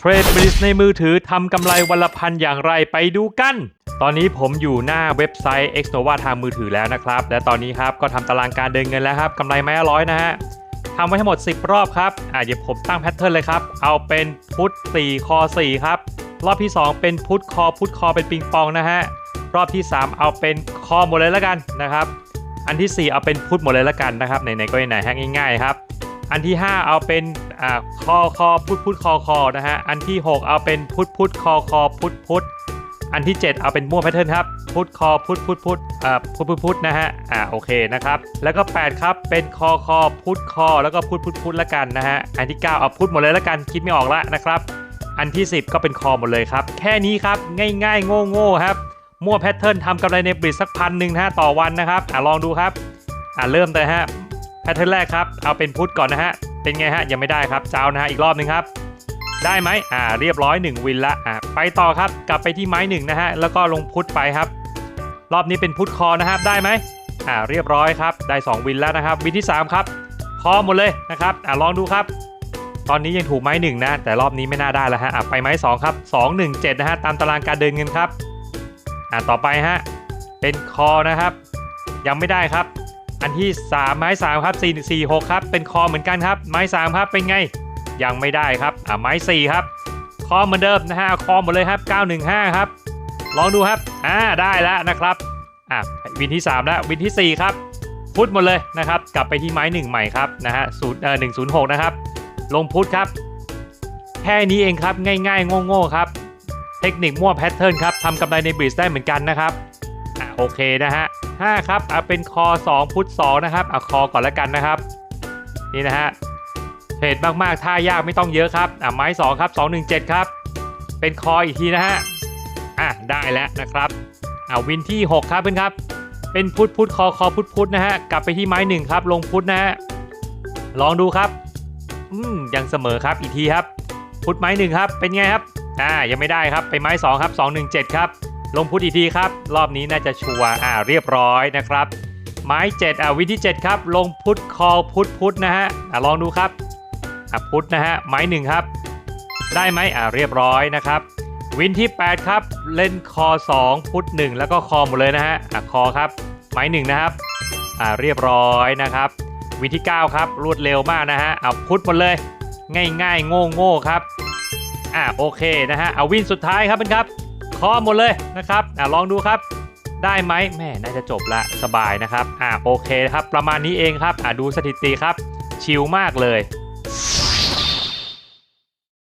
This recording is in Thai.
เทรดบริสในมือถือทำกำไรวันละพันอย่างไรไปดูกัน ตอนนี้ผมอยู่หน้าเว็บไซต์ Xnova ทางมือถือแล้วนะครับ และตอนนี้ครับก็ทำตารางการเดินเงินแล้วครับกำไรไม้ร้อยนะฮะทำไว้ทั้งหมด 10 รอบครับ อ่าเดี๋ยวผมตั้งแพทเทิร์นเลยครับ เอาเป็นพุทธ4คอ4ครับ รอบที่ 2 เป็นพุทธคอพุทธคอเป็นปิงปองนะฮะ รอบที่ 3 เอาเป็นคอหมดเลยแล้วกันนะครับ อันที่ 4 เอาเป็นพุทธหมดเลยแล้วกันนะครับไหนๆก็ไหนๆฮกง่ายๆครับ อันที่ 5 เอาเป็นอ่าคอคอพุทพุทคอคอนะฮะ อันที่ 6 เอาเป็นพุทพุทคอคอพุทพุทอันที่ 7 เอาเป็นมั่วแพทเทิร์นครับ พุทคอพุทพุทพุทอ่าพุทพุทพุทนะฮะ อ่าโอเคนะครับ แล้วก็ 8 ครับ เป็นคอคอพุทคอ แล้วก็พุทพุทพุทละกันนะฮะ อันที่ 9 เอาพุทหมดเลยละกันคิดไม่ออกละนะครับ อันที่ 10 ก็เป็นคอหมดเลยครับ แค่นี้ครับง่ายๆโง่ๆครับมั่วแพทเทิร์นทำกำไรในบริดสักพันหนึ่งนะฮะต่อวันนะครับอ่าลองดูครับอ่าเริ่มเลยฮะ พทเทิร์นแรกครับ เอาเป็นพุทก่อนนะฮะ เป็นไงฮะ ยังไม่ได้ครับเจ้านะฮะ อีกรอบหนึ่งครับ ได้ไหมอ่า เรียบร้อย 1 วินละ อ่า ไปต่อครับ กลับไปที่ไม้หนึ่งนะฮะ แล้วก็ลงพุทไปครับ รอบนี้เป็นพุทคอนะครับ ได้ไหมอ่า เรียบร้อยครับ ได้ 2 วินแล้วนะครับ วินที่ 3 ครับ คอหมดเลยนะครับ อ่าลองดูครับ ตอนนี้ยังถูกไม้หนึ่งนะ แต่รอบนี้ไม่น่าได้แล้วฮะ อะไปไม้สองครับสองหนึ่งเจ็ดนะฮะ ตามตารางการเดินเงินครับ อ่า ต่อไปฮะ เป็นคอนะครับ ยังไม่ได้ครับ อันที่ 3 ไม้3ครับ4 4 6ครับเป็นคอเหมือนกันครับ ไม้3ครับเป็นไงยังไม่ได้ครับอ่าไม้4ครับคอเหมือนเดิมนะฮะคอหมดเลยครับ 915 ครับ ลองดูครับอ่าได้แล้วนะครับอ่าวินที่ 3 แล้ววินที่ 4 ครับ พุทหมดเลยนะครับ กลับไปที่ไม้ 1 ใหม่ครับนะฮะศูนย์เอ่อ106นย์หกนะครับ ลงพุทครับ แค่นี้เองครับง่ายๆโง่ๆครับ เทคนิคมั่วแพทเทิร์นครับทำกำไรในบริดได้เหมือนกันนะครับอะโอเคนะฮะ 5 ครับเอาเป็นคอ 2 พุท2นะครับเอาคอก่อนแล้วกันนะครับ นี่นะฮะเทรดมากๆท่ายากไม่ต้องเยอะครับอะไม้ 2 ครับ 217 ครับ เป็นคออีกทีนะฮะอะได้แล้วนะครับอะวินที่ 6 ครับเพื่อนครับ เป็นพุทพุทคอคอพุทพุทนะฮะกลับไปที่ไม้ 1 ครับ ลงพุทนะฮะลองดูครับอืมยังเสมอครับอีกทีครับ พุทไม้หนึ่งครับเป็นไงครับอ่ายังไม่ได้ครับไปไม้ 2 ครับ 217 ครับ ลงพุทธอีกทีครับ รอบนี้น่าจะชัวร์อ่าเรียบร้อยนะครับ ไม้7อ่าวินที่7ครับ ลงพุทธคอพุทธพุทธนะฮะอ่าลองดูครับอ่าพุทธนะฮะไม้หนึ่งครับ ได้ไหมอ่าเรียบร้อยนะครับ วินที่ 8 ครับ เล่นคอ 2 พุทธ1แล้วก็คอหมดเลยนะฮะอ่าคอครับ ไม้หนึ่งนะครับอ่าเรียบร้อยนะครับ วินที่ 9 ครับ รวดเร็วมากนะฮะเอาพุทธหมดเลย ง่ายๆ โง่ๆครับอ่าโอเคนะฮะเอาวินสุดท้ายครับเป็นครับ คอหมดเลยนะครับอ่าลองดูครับ ได้ไหมแม่น่าจะจบละสบายนะครับอ่าโอเคครับ ประมาณนี้เองครับอ่าดูสถิติครับ ชิลมากเลย